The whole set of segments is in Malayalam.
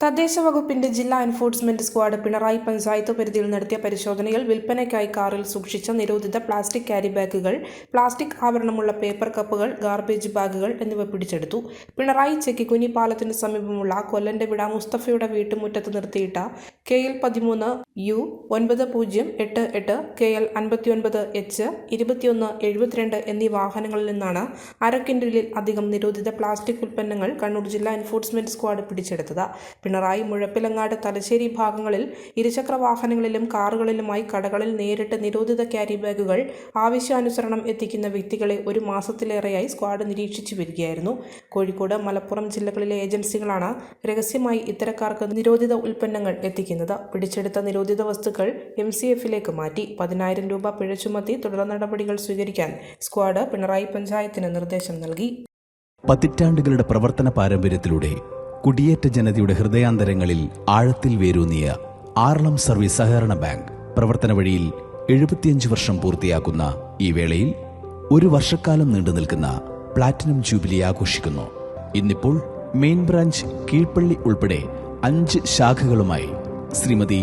തദ്ദേശ വകുപ്പിന്റെ ജില്ലാ എൻഫോഴ്സ്മെന്റ് സ്ക്വാഡ് പിണറായി പഞ്ചായത്ത് പരിധിയിൽ നടത്തിയ പരിശോധനയിൽ വിൽപ്പനയ്ക്കായി കാറിൽ സൂക്ഷിച്ച നിരോധിത പ്ലാസ്റ്റിക് ക്യാരി ബാഗുകൾ പ്ലാസ്റ്റിക് ആവരണമുള്ള പേപ്പർ കപ്പുകൾ ഗാർബേജ് ബാഗുകൾ എന്നിവ പിടിച്ചെടുത്തു. പിണറായി ചെക്കിക്കുനി പാലത്തിന് സമീപമുള്ള കൊല്ലന്റെ വിട മുസ്തഫയുടെ വീട്ടുമുറ്റത്ത് നിർത്തിയിട്ട കെ എൽ പതിമൂന്ന് യു ഒൻപത് പൂജ്യം എട്ട് എട്ട് കെ എൽ അൻപത്തിയൊൻപത് എച്ച് ഇരുപത്തിയൊന്ന് എഴുപത്തിരണ്ട് എന്നീ വാഹനങ്ങളിൽ നിന്നാണ് അര കിൻഡലിൽ അധികം നിരോധിത പ്ലാസ്റ്റിക് ഉൽപ്പന്നങ്ങൾ കണ്ണൂർ ജില്ലാ എൻഫോഴ്സ്മെന്റ് സ്ക്വാഡ് പിടിച്ചെടുത്തത്. പിണറായി മുഴപ്പിലങ്ങാട് തലശ്ശേരി ഭാഗങ്ങളിൽ ഇരുചക്ര വാഹനങ്ങളിലും കാറുകളിലുമായി കടകളിൽ നേരിട്ട് നിരോധിത ക്യാരി ബാഗുകൾ ആവശ്യാനുസരണം എത്തിക്കുന്ന വ്യക്തികളെ ഒരു മാസത്തിലേറെയായി സ്ക്വാഡ് നിരീക്ഷിച്ചു വരികയായിരുന്നു. കോഴിക്കോട് മലപ്പുറം ജില്ലകളിലെ ഏജൻസികളാണ് രഹസ്യമായി ഇത്തരക്കാർക്ക് നിരോധിത ഉൽപ്പന്നങ്ങൾ എത്തിക്കുന്നത്. പിടിച്ചെടുത്ത നിരോധിത വസ്തുക്കൾ എം സി എഫിലേക്ക് മാറ്റി പതിനായിരം രൂപ പിഴ ചുമത്തി തുടർ നടപടികൾ സ്വീകരിക്കാൻ സ്ക്വാഡ് പിണറായി പഞ്ചായത്തിന് നിർദ്ദേശം നൽകി. പതിറ്റാണ്ടുകളുടെ പ്രവർത്തന പാരമ്പര്യത്തിലൂടെ കുടിയേറ്റ ജനതയുടെ ഹൃദയാന്തരങ്ങളിൽ ആഴത്തിൽ വേരൂന്നിയ ആർളം സർവീസ് സഹകരണ ബാങ്ക് പ്രവർത്തന വഴിയിൽ എഴുപത്തിയഞ്ച് വർഷം പൂർത്തിയാക്കുന്ന ഈ വേളയിൽ ഒരു വർഷക്കാലം നീണ്ടു നിൽക്കുന്ന പ്ലാറ്റിനം ജൂബിലി ആഘോഷിക്കുന്നു. ഇന്നിപ്പോൾ മെയിൻ ബ്രാഞ്ച് കീഴ്പള്ളി ഉൾപ്പെടെ അഞ്ച് ശാഖകളുമായി ശ്രീമതി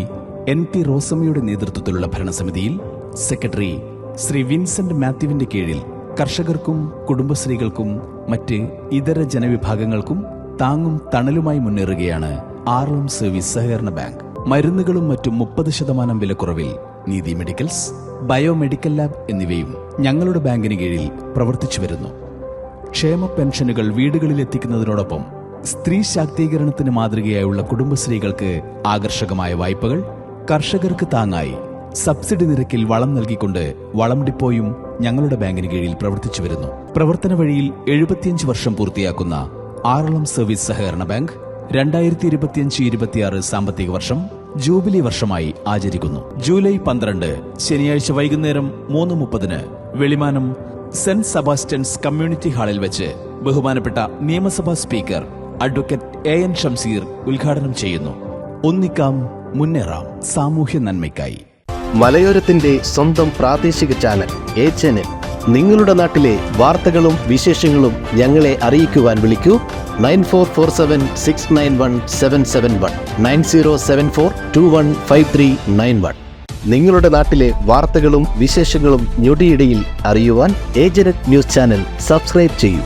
എൻ പി റോസമ്മയുടെ നേതൃത്വത്തിലുള്ള ഭരണസമിതിയിൽ സെക്രട്ടറി ശ്രീ വിൻസെന്റ് മാത്യുവിന്റെ കീഴിൽ കർഷകർക്കും കുടുംബശ്രീകൾക്കും മറ്റ് ഇതര ജനവിഭാഗങ്ങൾക്കും താങ്ങും തണലുമായി മുന്നേറുകയാണ് ആർഎം സർവീസ് സഹകരണ ബാങ്ക്. മരുന്നുകളും മറ്റും മുപ്പത് ശതമാനം വിലക്കുറവിൽ നീതി മെഡിക്കൽസ് ബയോമെഡിക്കൽ ലാബ് എന്നിവയും ഞങ്ങളുടെ ബാങ്കിന് കീഴിൽ പ്രവർത്തിച്ചു വരുന്നു ക്ഷേമ പെൻഷനുകൾ വീടുകളിൽ എത്തിക്കുന്നതിനോടൊപ്പം സ്ത്രീ ശാക്തീകരണത്തിന് മാതൃകയായുള്ള കുടുംബശ്രീകൾക്ക് ആകർഷകമായ വായ്പകൾ കർഷകർക്ക് താങ്ങായി. സബ്സിഡി നിരക്കിൽ വളം നൽകിക്കൊണ്ട് വളം ഡിപ്പോയും ഞങ്ങളുടെ ബാങ്കിന് കീഴിൽ പ്രവർത്തിച്ചു വരുന്നു. പ്രവർത്തന വഴിയിൽ എഴുപത്തിയഞ്ച് വർഷം പൂർത്തിയാക്കുന്ന ആറളം സർവീസ് സഹകരണ ബാങ്ക് രണ്ടായിരത്തി ഇരുപത്തിയഞ്ച് ഇരുപത്തിയാറ് സാമ്പത്തിക വർഷം ജൂബിലി വർഷമായി ആചരിക്കുന്നു. ജൂലൈ പന്ത്രണ്ട് ശനിയാഴ്ച വൈകുന്നേരം മൂന്ന് മുപ്പതിന് വെളിമാനം സെന്റ് സെബാസ്റ്റ്യൻസ് കമ്മ്യൂണിറ്റി ഹാളിൽ വെച്ച് ബഹുമാനപ്പെട്ട നിയമസഭാ speaker advocate A N Shamseer ഉദ്ഘാടനം ചെയ്യുന്നു. ഒന്നിക്കാം മുന്നേറാം. സാമൂഹ്യ നന്മയ്ക്കായി. മലയോരത്തിന്റെ സ്വന്തം പ്രാദേശിക ചാനൽ എ ചാനൽ. നിങ്ങളുടെ നാട്ടിലെ വാർത്തകളും വിശേഷങ്ങളും ഞങ്ങളെ അറിയിക്കുവാൻ വിളിക്കൂ. Nine four four seven six nine one seven seven one. Nine zero seven four two one five three nine one. നിങ്ങളുടെ നാട്ടിലെ വാർത്തകളും വിശേഷങ്ങളും ഞൊടിയിടയിൽ അറിയുവാൻ ഏജനറ്റ് ന്യൂസ് ചാനൽ സബ്സ്ക്രൈബ് ചെയ്യൂ.